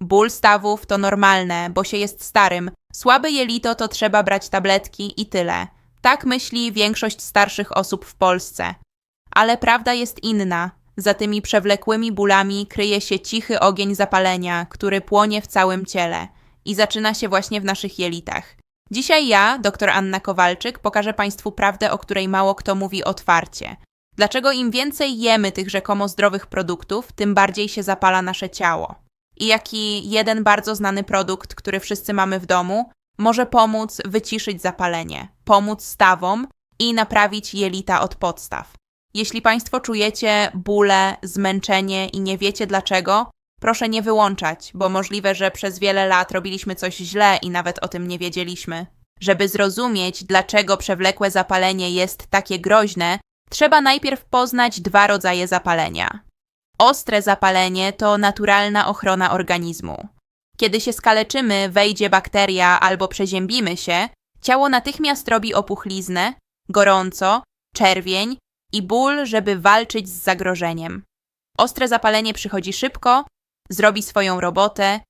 Ból stawów to normalne, bo się jest starym. Słabe jelito to trzeba brać tabletki i tyle. Tak myśli większość starszych osób w Polsce. Ale prawda jest inna. Za tymi przewlekłymi bólami kryje się cichy ogień zapalenia, który płonie w całym ciele i zaczyna się właśnie w naszych jelitach. Dzisiaj ja, dr Anna Kowalczyk, pokażę Państwu prawdę, o której mało kto mówi otwarcie. Dlaczego im więcej jemy tych rzekomo zdrowych produktów, tym bardziej się zapala nasze ciało. I jaki jeden bardzo znany produkt, który wszyscy mamy w domu, może pomóc wyciszyć zapalenie, pomóc stawom i naprawić jelita od podstaw. Jeśli Państwo czujecie bóle, zmęczenie i nie wiecie dlaczego, proszę nie wyłączać, bo możliwe, że przez wiele lat robiliśmy coś źle i nawet o tym nie wiedzieliśmy. Żeby zrozumieć, dlaczego przewlekłe zapalenie jest takie groźne, trzeba najpierw poznać dwa rodzaje zapalenia. Ostre zapalenie to naturalna ochrona organizmu. Kiedy się skaleczymy, wejdzie bakteria albo przeziębimy się, ciało natychmiast robi opuchliznę, gorąco, czerwień i ból, żeby walczyć z zagrożeniem. Ostre zapalenie przychodzi szybko, zrobi swoją robotę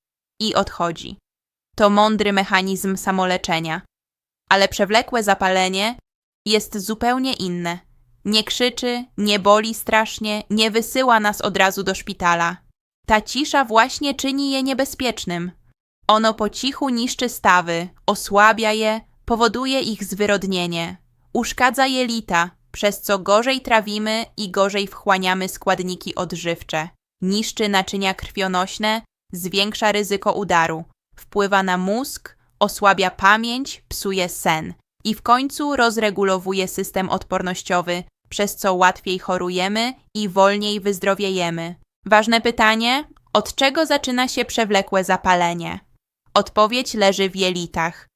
i odchodzi. To mądry mechanizm samoleczenia. Ale przewlekłe zapalenie jest zupełnie inne. Nie krzyczy, nie boli strasznie, nie wysyła nas od razu do szpitala. Ta cisza właśnie czyni je niebezpiecznym. Ono po cichu niszczy stawy, osłabia je, powoduje ich zwyrodnienie, uszkadza jelita, przez co gorzej trawimy i gorzej wchłaniamy składniki odżywcze, niszczy naczynia krwionośne, zwiększa ryzyko udaru, wpływa na mózg, osłabia pamięć, psuje sen i w końcu rozregulowuje system odpornościowy, przez co łatwiej chorujemy i wolniej wyzdrowiejemy. Ważne pytanie: od czego zaczyna się przewlekłe zapalenie? Odpowiedź leży w jelitach.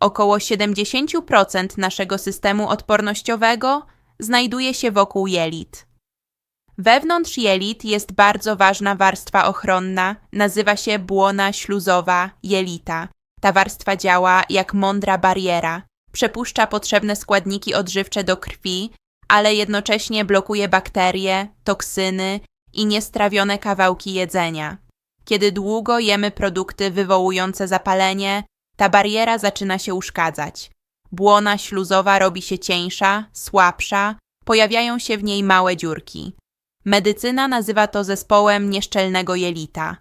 Około 70% naszego systemu odpornościowego znajduje się wokół jelit. Wewnątrz jelit jest bardzo ważna warstwa ochronna, nazywa się błona śluzowa jelita. Ta warstwa działa jak mądra bariera, przepuszcza potrzebne składniki odżywcze do krwi, ale jednocześnie blokuje bakterie, toksyny i niestrawione kawałki jedzenia. Kiedy długo jemy produkty wywołujące zapalenie, ta bariera zaczyna się uszkadzać. Błona śluzowa robi się cieńsza, słabsza, pojawiają się w niej małe dziurki. Medycyna nazywa to zespołem nieszczelnego jelita.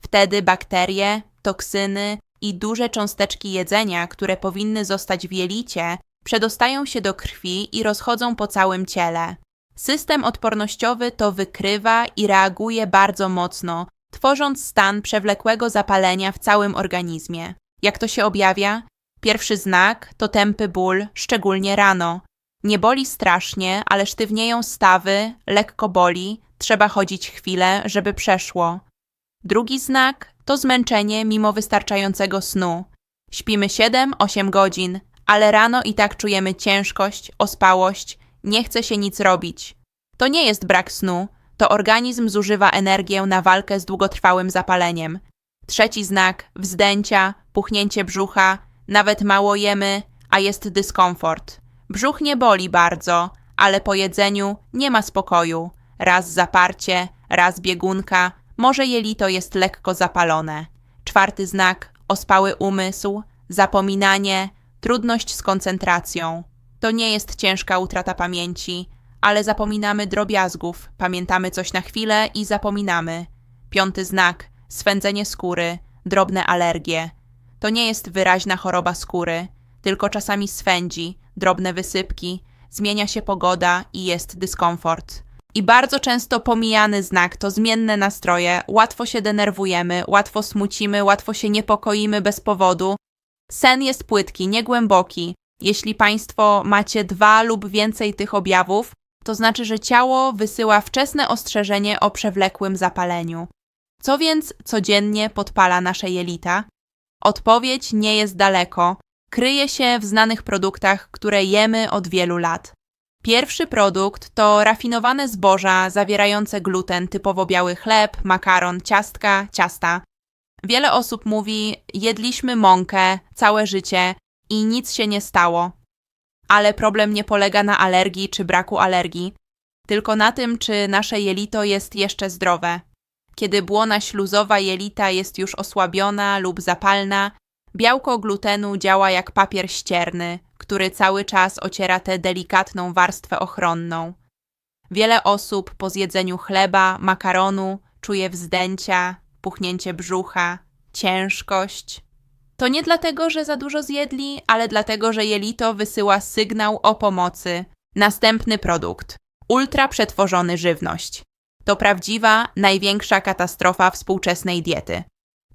Wtedy bakterie, toksyny i duże cząsteczki jedzenia, które powinny zostać w jelicie, przedostają się do krwi i rozchodzą po całym ciele. System odpornościowy to wykrywa i reaguje bardzo mocno, tworząc stan przewlekłego zapalenia w całym organizmie. Jak to się objawia? Pierwszy znak to tępy ból, szczególnie rano. Nie boli strasznie, ale sztywnieją stawy, lekko boli, trzeba chodzić chwilę, żeby przeszło. Drugi znak to zmęczenie mimo wystarczającego snu. Śpimy 7-8 godzin, ale rano i tak czujemy ciężkość, ospałość, nie chce się nic robić. To nie jest brak snu, to organizm zużywa energię na walkę z długotrwałym zapaleniem. Trzeci znak wzdęcia, puchnięcie brzucha, nawet mało jemy, a jest dyskomfort. Brzuch nie boli bardzo, ale po jedzeniu nie ma spokoju. Raz zaparcie, raz biegunka, może jelito jest lekko zapalone. Czwarty znak ospały umysł, zapominanie, trudność z koncentracją. To nie jest ciężka utrata pamięci, ale zapominamy drobiazgów, pamiętamy coś na chwilę i zapominamy. Piąty znak swędzenie skóry, drobne alergie. To nie jest wyraźna choroba skóry, tylko czasami swędzi, drobne wysypki, zmienia się pogoda i jest dyskomfort. I bardzo często pomijany znak to zmienne nastroje, łatwo się denerwujemy, łatwo smucimy, łatwo się niepokoimy bez powodu. Sen jest płytki, niegłęboki. Jeśli Państwo macie dwa lub więcej tych objawów, to znaczy, że ciało wysyła wczesne ostrzeżenie o przewlekłym zapaleniu. Co więc codziennie podpala nasze jelita? Odpowiedź nie jest daleko. Kryje się w znanych produktach, które jemy od wielu lat. Pierwszy produkt to rafinowane zboża zawierające gluten, typowo biały chleb, makaron, ciastka, ciasta. Wiele osób mówi: jedliśmy mąkę całe życie i nic się nie stało. Ale problem nie polega na alergii czy braku alergii, tylko na tym, czy nasze jelito jest jeszcze zdrowe. Kiedy błona śluzowa jelita jest już osłabiona lub zapalna, białko glutenu działa jak papier ścierny, który cały czas ociera tę delikatną warstwę ochronną. Wiele osób po zjedzeniu chleba, makaronu czuje wzdęcia, puchnięcie brzucha, ciężkość. To nie dlatego, że za dużo zjedli, ale dlatego, że jelito wysyła sygnał o pomocy. Następny produkt ultra przetworzony żywność. To prawdziwa, największa katastrofa współczesnej diety.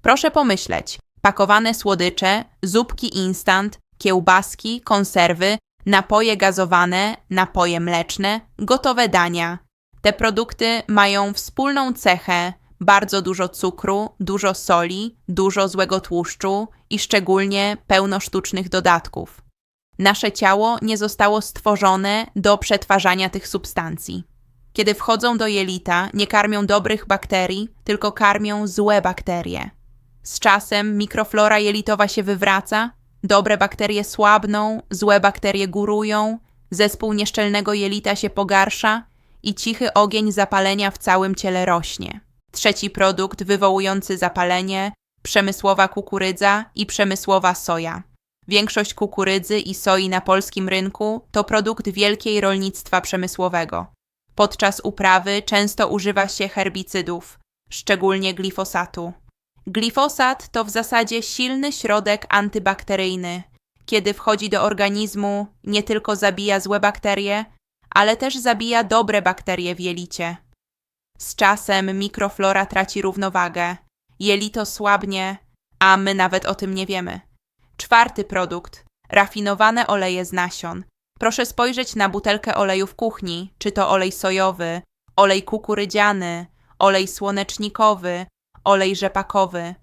Proszę pomyśleć: pakowane słodycze, zupki instant, kiełbaski, konserwy, napoje gazowane, napoje mleczne, gotowe dania. Te produkty mają wspólną cechę bardzo dużo cukru, dużo soli, dużo złego tłuszczu i szczególnie pełno sztucznych dodatków. Nasze ciało nie zostało stworzone do przetwarzania tych substancji. Kiedy wchodzą do jelita, nie karmią dobrych bakterii, tylko karmią złe bakterie. Z czasem mikroflora jelitowa się wywraca, dobre bakterie słabną, złe bakterie górują, zespół nieszczelnego jelita się pogarsza i cichy ogień zapalenia w całym ciele rośnie. Trzeci produkt wywołujący zapalenie przemysłowa kukurydza i przemysłowa soja. Większość kukurydzy i soi na polskim rynku to produkt wielkiej rolnictwa przemysłowego. Podczas uprawy często używa się herbicydów, szczególnie glifosatu. Glifosat to w zasadzie silny środek antybakteryjny. Kiedy wchodzi do organizmu, nie tylko zabija złe bakterie, ale też zabija dobre bakterie w jelicie. Z czasem mikroflora traci równowagę, jelito słabnie, a my nawet o tym nie wiemy. Czwarty produkt rafinowane oleje z nasion. Proszę spojrzeć na butelkę oleju w kuchni, czy to olej sojowy, olej kukurydziany, olej słonecznikowy, olej rzepakowy.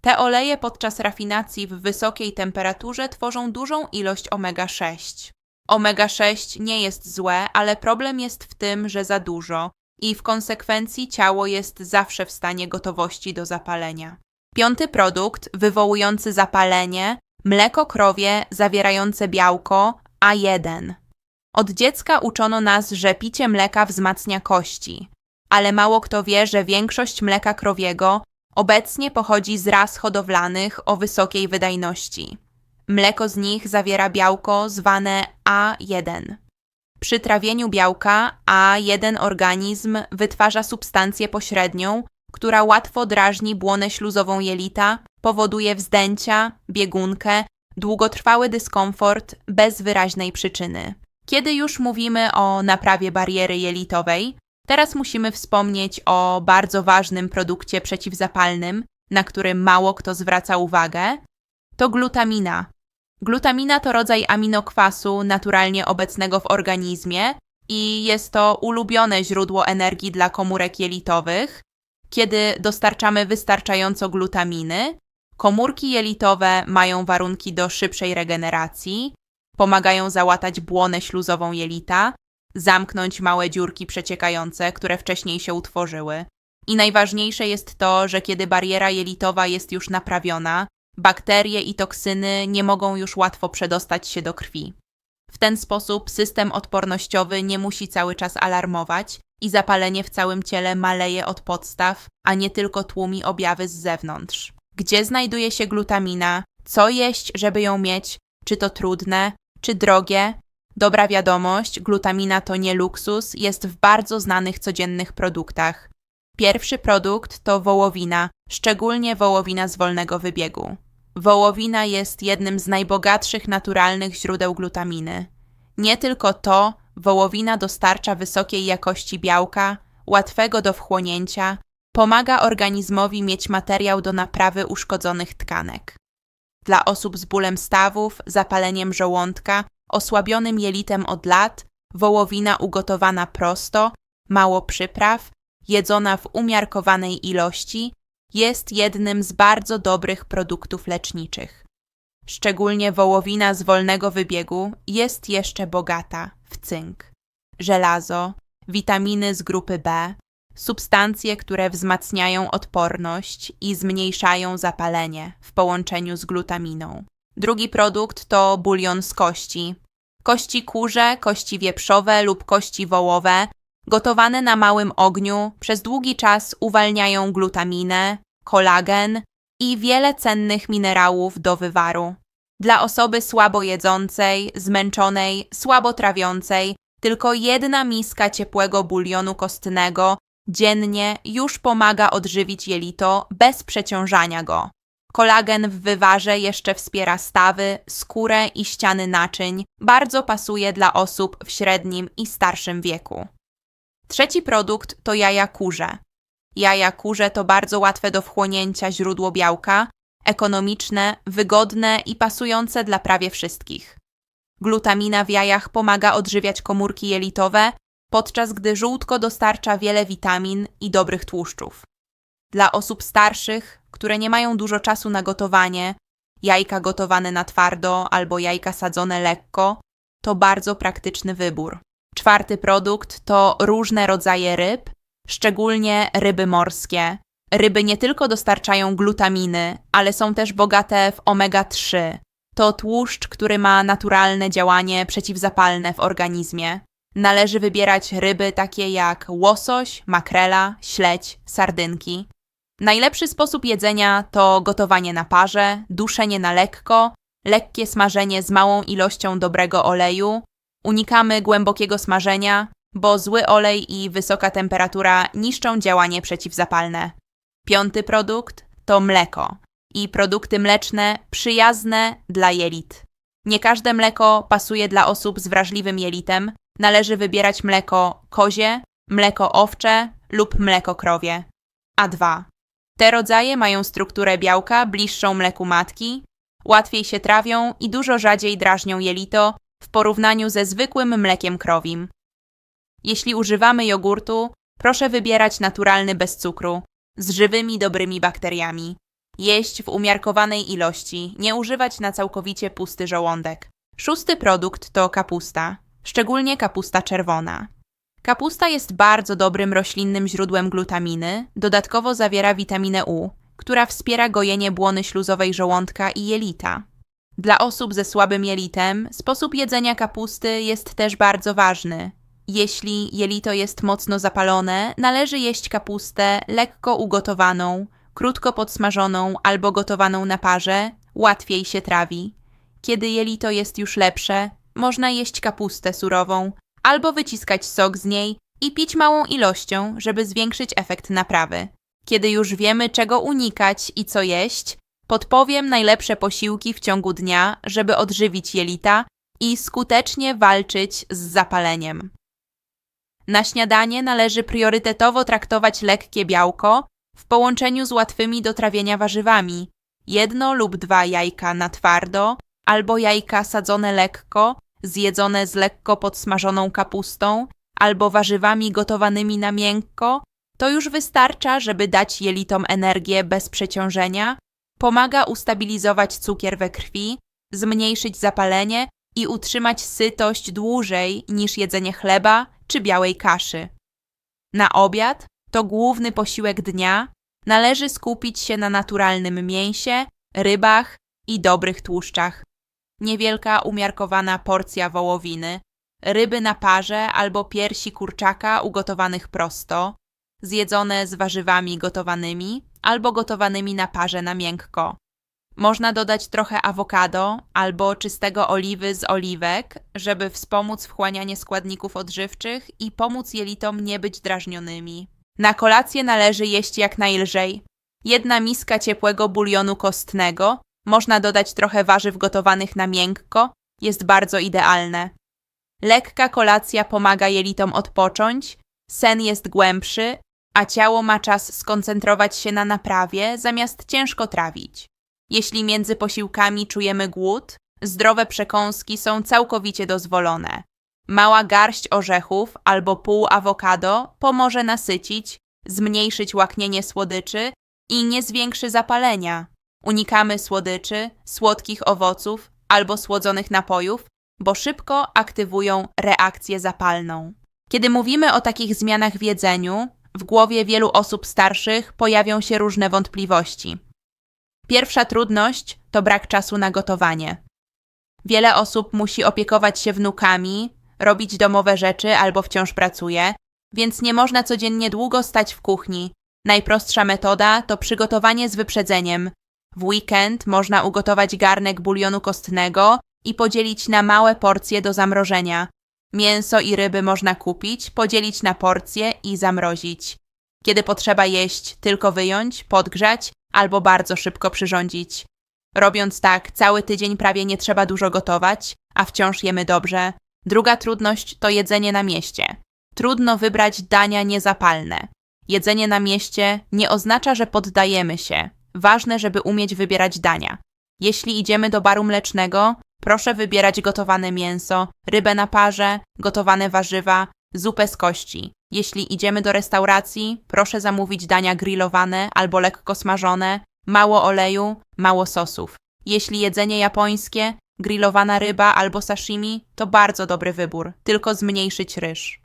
Te oleje podczas rafinacji w wysokiej temperaturze tworzą dużą ilość omega-6. Omega-6 nie jest złe, ale problem jest w tym, że za dużo i w konsekwencji ciało jest zawsze w stanie gotowości do zapalenia. Piąty produkt wywołujący zapalenie mleko krowie zawierające białko A1. Od dziecka uczono nas, że picie mleka wzmacnia kości, ale mało kto wie, że większość mleka krowiego obecnie pochodzi z ras hodowlanych o wysokiej wydajności. Mleko z nich zawiera białko zwane A1. Przy trawieniu białka A1 organizm wytwarza substancję pośrednią, która łatwo drażni błonę śluzową jelita, powoduje wzdęcia, biegunkę, długotrwały dyskomfort bez wyraźnej przyczyny. Kiedy już mówimy o naprawie bariery jelitowej, teraz musimy wspomnieć o bardzo ważnym produkcie przeciwzapalnym, na który mało kto zwraca uwagę. To glutamina. Glutamina to rodzaj aminokwasu naturalnie obecnego w organizmie i jest to ulubione źródło energii dla komórek jelitowych. Kiedy dostarczamy wystarczająco glutaminy, komórki jelitowe mają warunki do szybszej regeneracji, pomagają załatać błonę śluzową jelita, zamknąć małe dziurki przeciekające, które wcześniej się utworzyły. I najważniejsze jest to, że kiedy bariera jelitowa jest już naprawiona, bakterie i toksyny nie mogą już łatwo przedostać się do krwi. W ten sposób system odpornościowy nie musi cały czas alarmować i zapalenie w całym ciele maleje od podstaw, a nie tylko tłumi objawy z zewnątrz. Gdzie znajduje się glutamina? Co jeść, żeby ją mieć? Czy to trudne, czy drogie? Dobra wiadomość, glutamina to nie luksus, jest w bardzo znanych codziennych produktach. Pierwszy produkt to wołowina, szczególnie wołowina z wolnego wybiegu. Wołowina jest jednym z najbogatszych naturalnych źródeł glutaminy. Nie tylko to, wołowina dostarcza wysokiej jakości białka, łatwego do wchłonięcia, pomaga organizmowi mieć materiał do naprawy uszkodzonych tkanek. Dla osób z bólem stawów, zapaleniem żołądka, osłabionym jelitem od lat, wołowina ugotowana prosto, mało przypraw, jedzona w umiarkowanej ilości, jest jednym z bardzo dobrych produktów leczniczych. Szczególnie wołowina z wolnego wybiegu jest jeszcze bogata w cynk, żelazo, witaminy z grupy B, substancje, które wzmacniają odporność i zmniejszają zapalenie w połączeniu z glutaminą. Drugi produkt to bulion z kości. Kości kurze, kości wieprzowe lub kości wołowe Gotowane na małym ogniu przez długi czas uwalniają glutaminę, kolagen i wiele cennych minerałów do wywaru. Dla osoby słabo jedzącej, zmęczonej, słabo trawiącej, tylko jedna miska ciepłego bulionu kostnego dziennie już pomaga odżywić jelito bez przeciążania go. Kolagen w wywarze jeszcze wspiera stawy, skórę i ściany naczyń, bardzo pasuje dla osób w średnim i starszym wieku. Trzeci produkt to jaja kurze. Jaja kurze to bardzo łatwe do wchłonięcia źródło białka, ekonomiczne, wygodne i pasujące dla prawie wszystkich. Glutamina w jajach pomaga odżywiać komórki jelitowe, podczas gdy żółtko dostarcza wiele witamin i dobrych tłuszczów. Dla osób starszych, które nie mają dużo czasu na gotowanie, jajka gotowane na twardo albo jajka sadzone lekko, to bardzo praktyczny wybór. Czwarty produkt to różne rodzaje ryb, szczególnie ryby morskie. Ryby nie tylko dostarczają glutaminy, ale są też bogate w omega-3. To tłuszcz, który ma naturalne działanie przeciwzapalne w organizmie. Należy wybierać ryby takie jak łosoś, makrela, śledź, sardynki. Najlepszy sposób jedzenia to gotowanie na parze, duszenie na lekko, lekkie smażenie z małą ilością dobrego oleju. Unikamy głębokiego smażenia, bo zły olej i wysoka temperatura niszczą działanie przeciwzapalne. Piąty produkt to mleko i produkty mleczne przyjazne dla jelit. Nie każde mleko pasuje dla osób z wrażliwym jelitem. Należy wybierać mleko kozie, mleko owcze lub mleko krowie. A2. Te rodzaje mają strukturę białka bliższą mleku matki, łatwiej się trawią i dużo rzadziej drażnią jelito w porównaniu ze zwykłym mlekiem krowim. Jeśli używamy jogurtu, proszę wybierać naturalny bez cukru, z żywymi dobrymi bakteriami. Jeść w umiarkowanej ilości, nie używać na całkowicie pusty żołądek. Szósty produkt to kapusta, szczególnie kapusta czerwona. Kapusta jest bardzo dobrym roślinnym źródłem glutaminy, dodatkowo zawiera witaminę U, która wspiera gojenie błony śluzowej żołądka i jelita. Dla osób ze słabym jelitem sposób jedzenia kapusty jest też bardzo ważny. Jeśli jelito jest mocno zapalone, należy jeść kapustę lekko ugotowaną, krótko podsmażoną albo gotowaną na parze, łatwiej się trawi. Kiedy jelito jest już lepsze, można jeść kapustę surową albo wyciskać sok z niej i pić małą ilością, żeby zwiększyć efekt naprawy. Kiedy już wiemy, czego unikać i co jeść, podpowiem najlepsze posiłki w ciągu dnia, żeby odżywić jelita i skutecznie walczyć z zapaleniem. Na śniadanie należy priorytetowo traktować lekkie białko w połączeniu z łatwymi do trawienia warzywami. Jedno lub dwa jajka na twardo, albo jajka sadzone lekko, zjedzone z lekko podsmażoną kapustą, albo warzywami gotowanymi na miękko, to już wystarcza, żeby dać jelitom energię bez przeciążenia, pomaga ustabilizować cukier we krwi, zmniejszyć zapalenie i utrzymać sytość dłużej niż jedzenie chleba czy białej kaszy. Na obiad, to główny posiłek dnia, należy skupić się na naturalnym mięsie, rybach i dobrych tłuszczach. Niewielka umiarkowana porcja wołowiny, ryby na parze albo piersi kurczaka ugotowanych prosto, zjedzone z warzywami gotowanymi albo gotowanymi na parze na miękko. Można dodać trochę awokado albo czystego oliwy z oliwek, żeby wspomóc wchłanianie składników odżywczych i pomóc jelitom nie być drażnionymi. Na kolację należy jeść jak najlżej. Jedna miska ciepłego bulionu kostnego, można dodać trochę warzyw gotowanych na miękko, jest bardzo idealne. Lekka kolacja pomaga jelitom odpocząć, sen jest głębszy, a ciało ma czas skoncentrować się na naprawie zamiast ciężko trawić. Jeśli między posiłkami czujemy głód, zdrowe przekąski są całkowicie dozwolone. Mała garść orzechów albo pół awokado pomoże nasycić, zmniejszyć łaknienie słodyczy i nie zwiększy zapalenia. Unikamy słodyczy, słodkich owoców albo słodzonych napojów, bo szybko aktywują reakcję zapalną. Kiedy mówimy o takich zmianach w jedzeniu, w głowie wielu osób starszych pojawią się różne wątpliwości. Pierwsza trudność to brak czasu na gotowanie. Wiele osób musi opiekować się wnukami, robić domowe rzeczy albo wciąż pracuje, więc nie można codziennie długo stać w kuchni. Najprostsza metoda to przygotowanie z wyprzedzeniem. W weekend można ugotować garnek bulionu kostnego i podzielić na małe porcje do zamrożenia. Mięso i ryby można kupić, podzielić na porcje i zamrozić. Kiedy potrzeba jeść, tylko wyjąć, podgrzać albo bardzo szybko przyrządzić. Robiąc tak, cały tydzień prawie nie trzeba dużo gotować, a wciąż jemy dobrze. Druga trudność to jedzenie na mieście. Trudno wybrać dania niezapalne. Jedzenie na mieście nie oznacza, że poddajemy się. Ważne, żeby umieć wybierać dania. Jeśli idziemy do baru mlecznego, proszę wybierać gotowane mięso, rybę na parze, gotowane warzywa, zupę z kości. Jeśli idziemy do restauracji, proszę zamówić dania grillowane albo lekko smażone, mało oleju, mało sosów. Jeśli jedzenie japońskie, grillowana ryba albo sashimi, to bardzo dobry wybór, tylko zmniejszyć ryż.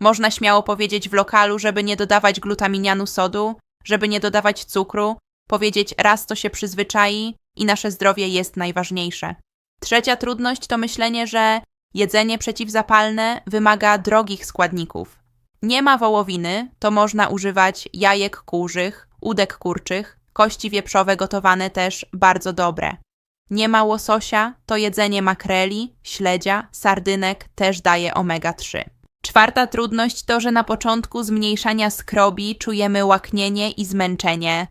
Można śmiało powiedzieć w lokalu, żeby nie dodawać glutaminianu sodu, żeby nie dodawać cukru, powiedzieć raz to się przyzwyczai i nasze zdrowie jest najważniejsze. Trzecia trudność to myślenie, że jedzenie przeciwzapalne wymaga drogich składników. Nie ma wołowiny, to można używać jajek kurzych, udek kurczych, kości wieprzowe gotowane też bardzo dobre. Nie ma łososia, to jedzenie makreli, śledzia, sardynek też daje omega-3. Czwarta trudność to, że na początku zmniejszania skrobi czujemy łaknienie i zmęczenie.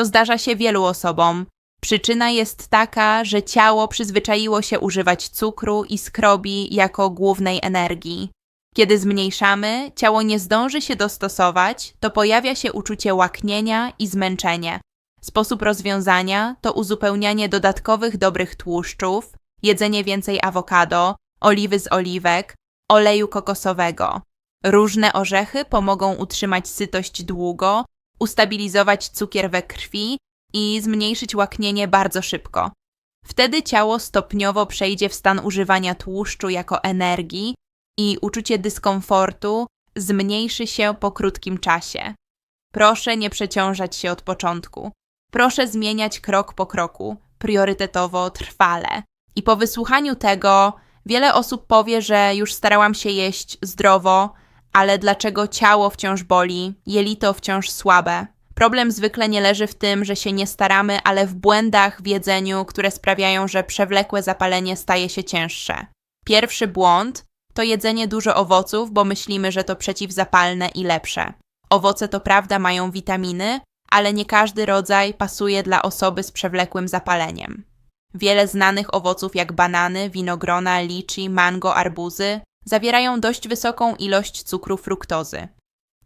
To zdarza się wielu osobom. Przyczyna jest taka, że ciało przyzwyczaiło się używać cukru i skrobi jako głównej energii. Kiedy zmniejszamy, ciało nie zdąży się dostosować, to pojawia się uczucie łaknienia i zmęczenie. Sposób rozwiązania to uzupełnianie dodatkowych dobrych tłuszczów, jedzenie więcej awokado, oliwy z oliwek, oleju kokosowego. Różne orzechy pomogą utrzymać sytość długo, ustabilizować cukier we krwi i zmniejszyć łaknienie bardzo szybko. Wtedy ciało stopniowo przejdzie w stan używania tłuszczu jako energii i uczucie dyskomfortu zmniejszy się po krótkim czasie. Proszę nie przeciążać się od początku. Proszę zmieniać krok po kroku, priorytetowo, trwale. I po wysłuchaniu tego, wiele osób powie, że już starałam się jeść zdrowo, ale dlaczego ciało wciąż boli, jelito wciąż słabe? Problem zwykle nie leży w tym, że się nie staramy, ale w błędach w jedzeniu, które sprawiają, że przewlekłe zapalenie staje się cięższe. Pierwszy błąd to jedzenie dużo owoców, bo myślimy, że to przeciwzapalne i lepsze. Owoce to prawda mają witaminy, ale nie każdy rodzaj pasuje dla osoby z przewlekłym zapaleniem. Wiele znanych owoców jak banany, winogrona, liczy, mango, arbuzy zawierają dość wysoką ilość cukru fruktozy.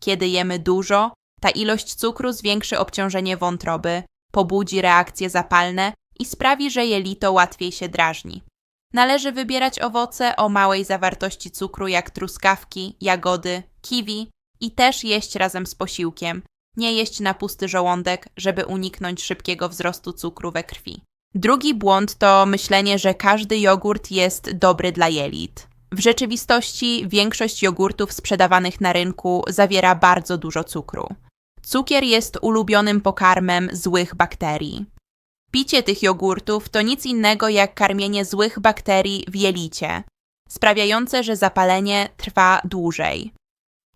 Kiedy jemy dużo, ta ilość cukru zwiększy obciążenie wątroby, pobudzi reakcje zapalne i sprawi, że jelito łatwiej się drażni. Należy wybierać owoce o małej zawartości cukru jak truskawki, jagody, kiwi i też jeść razem z posiłkiem, nie jeść na pusty żołądek, żeby uniknąć szybkiego wzrostu cukru we krwi. Drugi błąd to myślenie, że każdy jogurt jest dobry dla jelit. W rzeczywistości większość jogurtów sprzedawanych na rynku zawiera bardzo dużo cukru. Cukier jest ulubionym pokarmem złych bakterii. Picie tych jogurtów to nic innego jak karmienie złych bakterii w jelicie, sprawiające, że zapalenie trwa dłużej.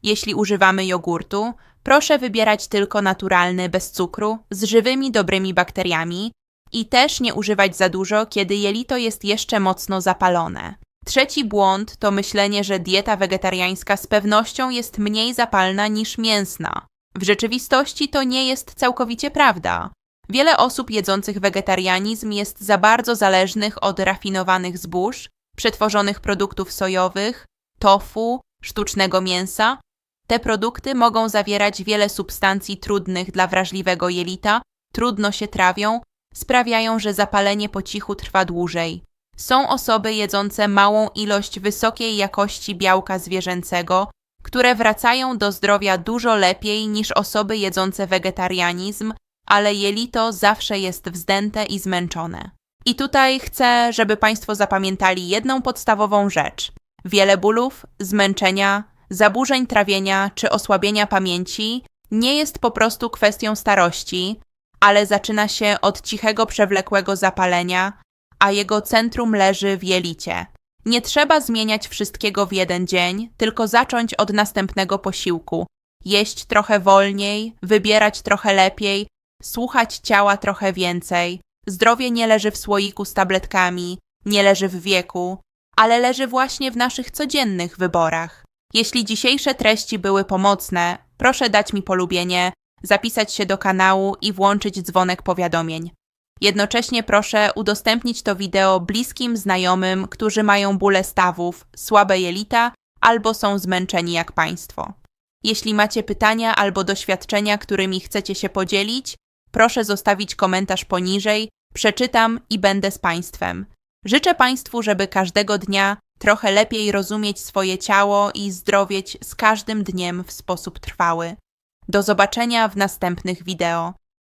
Jeśli używamy jogurtu, proszę wybierać tylko naturalny, bez cukru, z żywymi, dobrymi bakteriami i też nie używać za dużo, kiedy jelito jest jeszcze mocno zapalone. Trzeci błąd to myślenie, że dieta wegetariańska z pewnością jest mniej zapalna niż mięsna. W rzeczywistości to nie jest całkowicie prawda. Wiele osób jedzących wegetarianizm jest za bardzo zależnych od rafinowanych zbóż, przetworzonych produktów sojowych, tofu, sztucznego mięsa. Te produkty mogą zawierać wiele substancji trudnych dla wrażliwego jelita, trudno się trawią, sprawiają, że zapalenie po cichu trwa dłużej. Są osoby jedzące małą ilość wysokiej jakości białka zwierzęcego, które wracają do zdrowia dużo lepiej niż osoby jedzące wegetarianizm, ale jelito zawsze jest wzdęte i zmęczone. I tutaj chcę, żeby Państwo zapamiętali jedną podstawową rzecz. Wiele bólów, zmęczenia, zaburzeń trawienia czy osłabienia pamięci nie jest po prostu kwestią starości, ale zaczyna się od cichego przewlekłego zapalenia, a jego centrum leży w jelicie. Nie trzeba zmieniać wszystkiego w jeden dzień, tylko zacząć od następnego posiłku. Jeść trochę wolniej, wybierać trochę lepiej, słuchać ciała trochę więcej. Zdrowie nie leży w słoiku z tabletkami, nie leży w wieku, ale leży właśnie w naszych codziennych wyborach. Jeśli dzisiejsze treści były pomocne, proszę dać mi polubienie, zapisać się do kanału i włączyć dzwonek powiadomień. Jednocześnie proszę udostępnić to wideo bliskim znajomym, którzy mają bóle stawów, słabe jelita albo są zmęczeni jak Państwo. Jeśli macie pytania albo doświadczenia, którymi chcecie się podzielić, proszę zostawić komentarz poniżej, przeczytam i będę z Państwem. Życzę Państwu, żeby każdego dnia trochę lepiej rozumieć swoje ciało i zdrowieć z każdym dniem w sposób trwały. Do zobaczenia w następnych wideo.